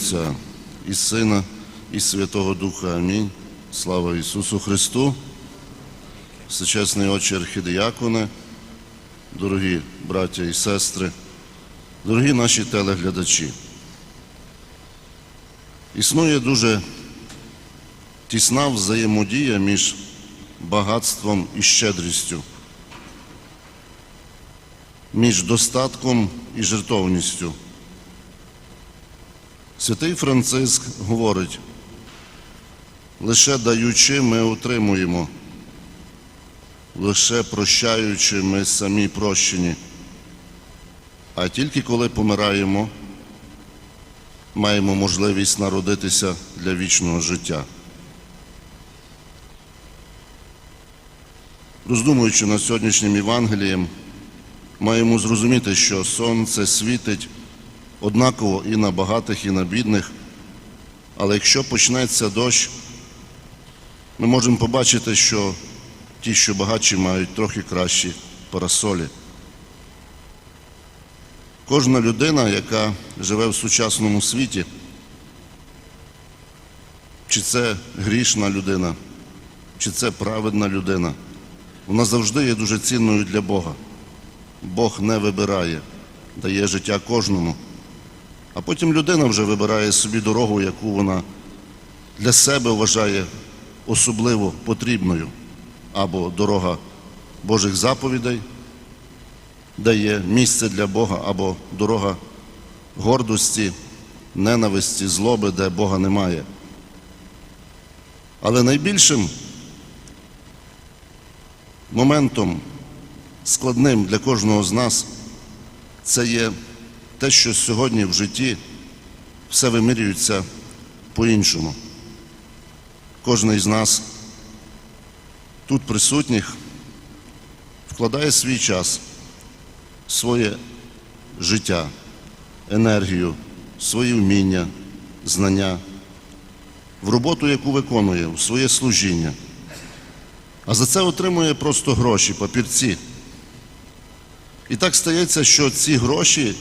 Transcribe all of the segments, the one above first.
Отця і Сина, і Святого Духа. Амінь. Слава Ісусу Христу. Всечесний Отче Архідіяконе, дорогі браття і сестри, дорогі наші телеглядачі. Існує дуже тісна взаємодія між багатством і щедрістю, між достатком і жертовністю. Святий Франциск говорить, лише даючи ми отримуємо, лише прощаючи ми самі прощені, а тільки коли помираємо, маємо можливість народитися для вічного життя. Роздумуючи над сьогоднішнім Євангелієм, маємо зрозуміти, що сонце світить однаково і на багатих, і на бідних. Але якщо почнеться дощ, ми можемо побачити, що ті, що багатші, мають трохи кращі парасолі. Кожна людина, яка живе в сучасному світі, чи це грішна людина, чи це праведна людина, вона завжди є дуже цінною для Бога. Бог не вибирає, дає життя кожному. А потім людина вже вибирає собі дорогу, яку вона для себе вважає особливо потрібною, або дорога Божих заповідей, де є місце для Бога, або дорога гордості, ненависті, злоби, де Бога немає. Але найбільшим моментом складним для кожного з нас це є те, що сьогодні в житті все вимірюється по-іншому. Кожен із нас тут присутніх вкладає свій час, своє життя, енергію, свої вміння, знання в роботу, яку виконує, в своє служіння. А за це отримує просто гроші, папірці. І так стається, що ці гроші,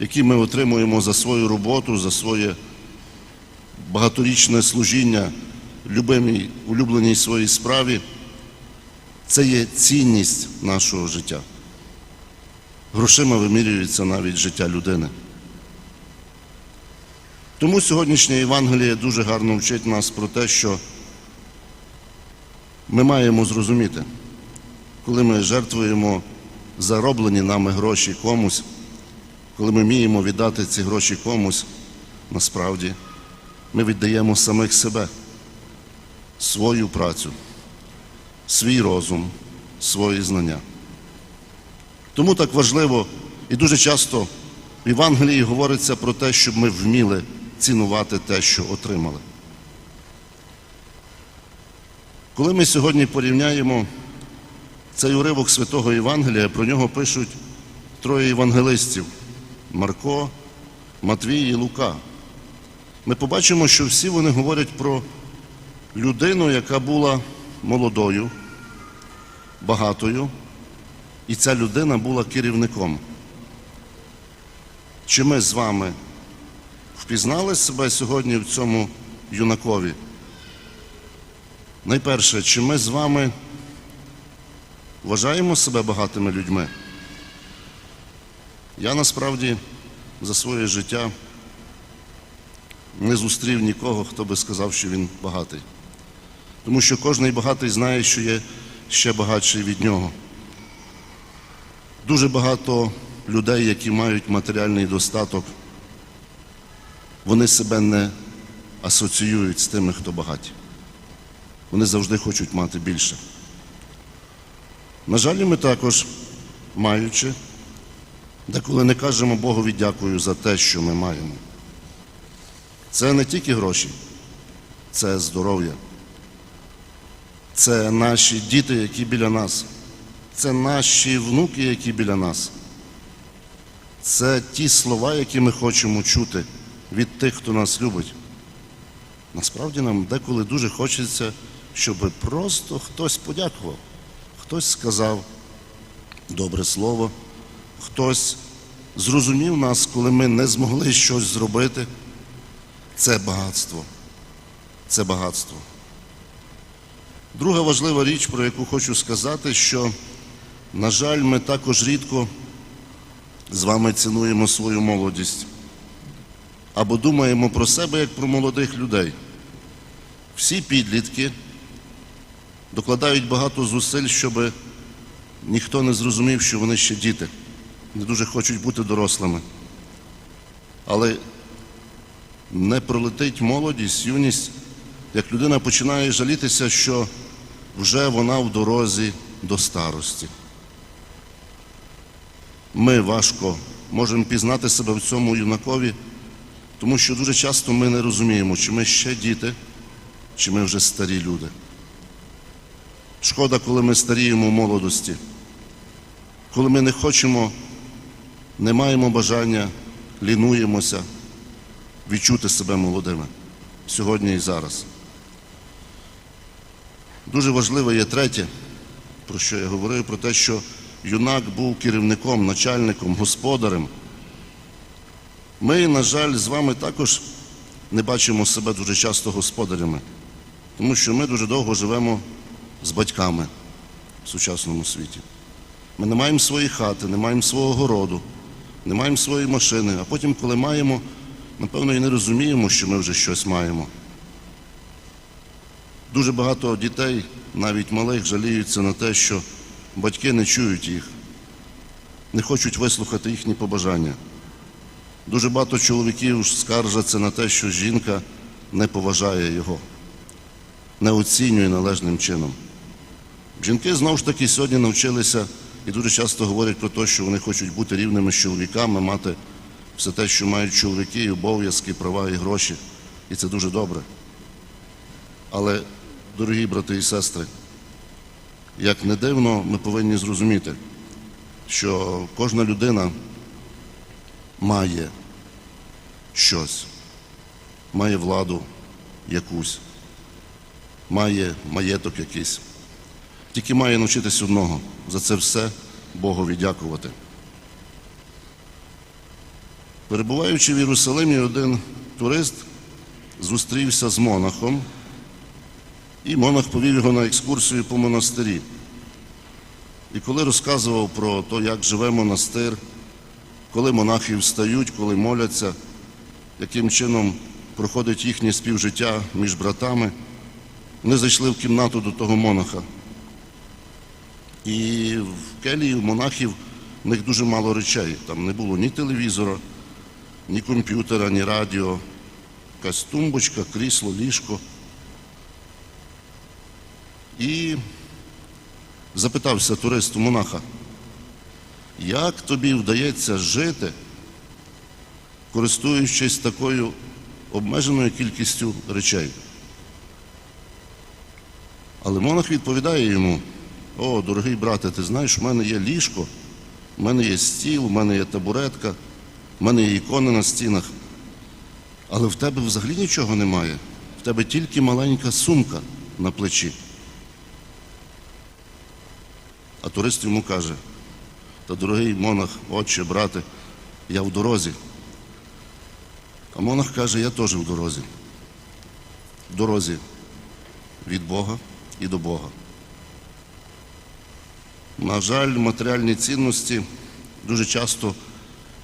які ми отримуємо за свою роботу, за своє багаторічне служіння любимій, улюбленій своїй справі, це є цінність нашого життя. Грошима вимірюється навіть життя людини. Тому сьогоднішнє Євангеліє дуже гарно вчить нас про те, що ми маємо зрозуміти, коли ми жертвуємо зароблені нами гроші комусь, коли ми вміємо віддати ці гроші комусь, насправді ми віддаємо самих себе, свою працю, свій розум, свої знання. Тому так важливо і дуже часто в Євангелії говориться про те, щоб ми вміли цінувати те, що отримали. Коли ми сьогодні порівняємо цей уривок святого Євангелія, про нього пишуть троє євангелистів Марко, Матвій і Лука. Ми побачимо, що всі вони говорять про людину, яка була молодою, багатою, і ця людина була керівником. Чи ми з вами впізнали себе сьогодні в цьому юнакові? Найперше, чи ми з вами вважаємо себе багатими людьми? Я насправді за своє життя не зустрів нікого, хто би сказав, що він багатий. Тому що кожний багатий знає, що є ще багатший від нього. Дуже багато людей, які мають матеріальний достаток, вони себе не асоціюють з тими, хто багаті. Вони завжди хочуть мати більше. На жаль, ми також, маючи, деколи не кажемо Богові дякую за те, що ми маємо. Це не тільки гроші, це здоров'я. Це наші діти, які біля нас. Це наші внуки, які біля нас. Це ті слова, які ми хочемо чути від тих, хто нас любить. Насправді нам деколи дуже хочеться, щоб просто хтось подякував, хтось сказав добре слово, хтось зрозумів нас, коли ми не змогли щось зробити. це багатство. Це багатство. Друга важлива річ, про яку хочу сказати, що, на жаль, ми також рідко з вами цінуємо свою молодість або думаємо про себе як про молодих людей. Всі підлітки докладають багато зусиль, щоб ніхто не зрозумів, що вони ще діти, не дуже хочуть бути дорослими. Але не пролетить молодість, юність, як людина починає жалітися, що вже вона в дорозі до старості. Ми важко можемо пізнати себе в цьому юнакові, тому що дуже часто ми не розуміємо, чи ми ще діти, чи ми вже старі люди. Шкода, коли ми старіємо в молодості, коли ми не хочемо, не маємо бажання, лінуємося відчути себе молодими сьогодні і зараз. Дуже важливе є третє, про що я говорив, про те, що юнак був керівником, начальником, господарем. Ми, на жаль, з вами також не бачимо себе дуже часто господарями, тому що ми дуже довго живемо з батьками в сучасному світі. Ми не маємо свої хати, не маємо свого городу, не маємо своєї машини, а потім, коли маємо, напевно, і не розуміємо, що ми вже щось маємо. Дуже багато дітей, навіть малих, жаліються на те, що батьки не чують їх, не хочуть вислухати їхні побажання. Дуже багато чоловіків скаржаться на те, що жінка не поважає його, не оцінює належним чином. Жінки знову ж таки сьогодні навчилися і дуже часто говорять про те, що вони хочуть бути рівними з чоловіками, мати все те, що мають чоловіки, і обов'язки, права і гроші. І це дуже добре. Але, дорогі брати і сестри, як не дивно, ми повинні зрозуміти, що кожна людина має щось, має владу якусь, має маєток якийсь. Тільки має навчитись одного за це все Богові дякувати. Перебуваючи в Єрусалимі, один турист зустрівся з монахом, і монах повів його на екскурсію по монастирі. І коли розказував про те, як живе монастир, коли монахи встають, коли моляться, яким чином проходить їхнє співжиття між братами, вони зайшли в кімнату до того монаха. І в келії у монахів в них дуже мало речей. Там не було ні телевізора, ні комп'ютера, ні радіо, якась тумбочка, крісло, ліжко. І запитався турист у монаха, як тобі вдається жити, користуючись такою обмеженою кількістю речей? Але монах відповідає йому, о, дорогий брате, ти знаєш, в мене є ліжко, в мене є стіл, в мене є табуретка, в мене є ікони на стінах. Але в тебе взагалі нічого немає. В тебе тільки маленька сумка на плечі. А турист йому каже, та дорогий монах, отче, брате, я в дорозі. А монах каже, я теж в дорозі. В дорозі від Бога і до Бога. На жаль, матеріальні цінності дуже часто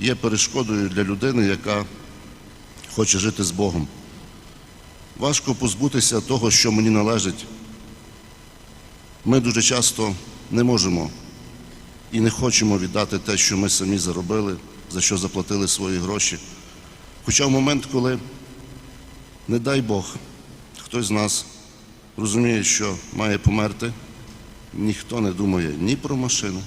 є перешкодою для людини, яка хоче жити з Богом. Важко позбутися того, що мені належить. Ми дуже часто не можемо і не хочемо віддати те, що ми самі заробили, за що заплатили свої гроші. Хоча в момент, коли, не дай Бог, хтось з нас розуміє, що має померти, ніхто не думає ні про машину,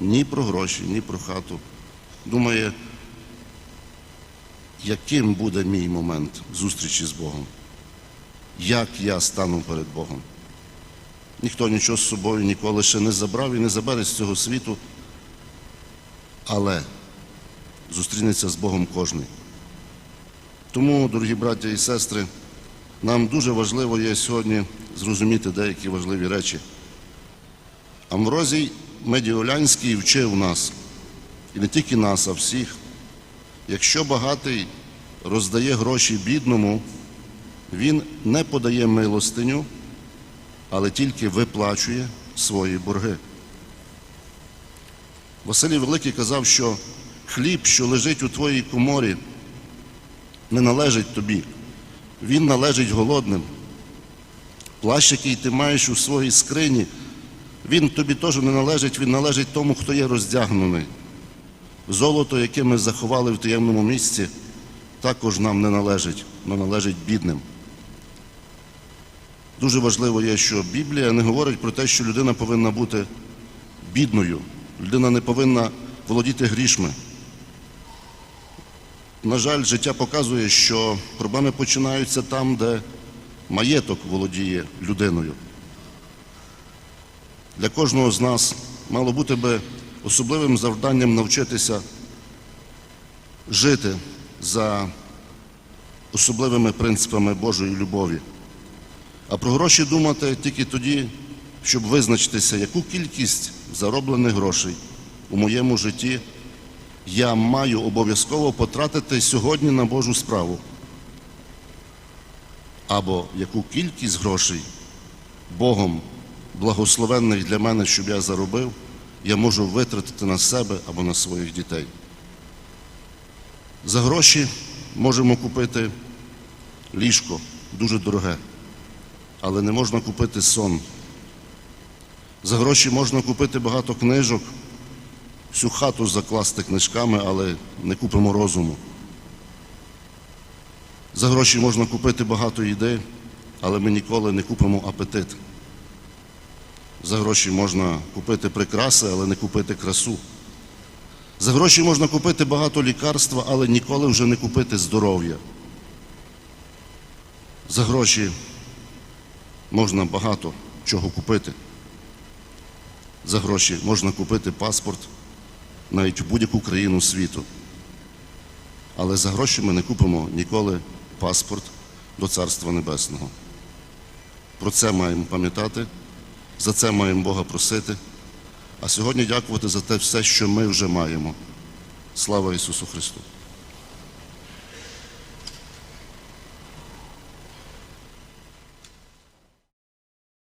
ні про гроші, ні про хату. Думає, яким буде мій момент зустрічі з Богом, як я стану перед Богом. Ніхто нічого з собою ніколи ще не забрав і не забере з цього світу, але зустрінеться з Богом кожний. Тому, дорогі браття і сестри, нам дуже важливо є сьогодні зрозуміти деякі важливі речі. Амврозій Медіолянський вчив нас, і не тільки нас, а всіх. Якщо багатий роздає гроші бідному, він не подає милостиню, але тільки виплачує свої борги. Василій Великий казав, що хліб, що лежить у твоїй коморі, не належить тобі, він належить голодним. Плащ, який ти маєш у своїй скрині, він тобі теж не належить, він належить тому, хто є роздягнений. Золото, яке ми заховали в таємному місці, також нам не належить, але належить бідним. Дуже важливо є, що Біблія не говорить про те, що людина повинна бути бідною. Людина не повинна володіти грішми. На жаль, життя показує, що проблеми починаються там, де маєток володіє людиною. Для кожного з нас мало бути би особливим завданням навчитися жити за особливими принципами Божої любові. А про гроші думати тільки тоді, щоб визначитися, яку кількість зароблених грошей у моєму житті я маю обов'язково потратити сьогодні на Божу справу. Або яку кількість грошей Богом благословенних для мене, щоб я заробив, я можу витратити на себе або на своїх дітей. За гроші можемо купити ліжко дуже дороге, але не можна купити сон. За гроші можна купити багато книжок, всю хату закласти книжками, але не купимо розуму. За гроші можна купити багато їди, але ми ніколи не купимо апетит. За гроші можна купити прикраси, але не купити красу. За гроші можна купити багато лікарства, але ніколи вже не купити здоров'я. За гроші можна багато чого купити. За гроші можна купити паспорт навіть в будь-яку країну світу. Але за гроші ми не купимо ніколи паспорт до Царства Небесного. Про це маємо пам'ятати, за це маємо Бога просити, а сьогодні дякувати за те все, що ми вже маємо. Слава Ісусу Христу!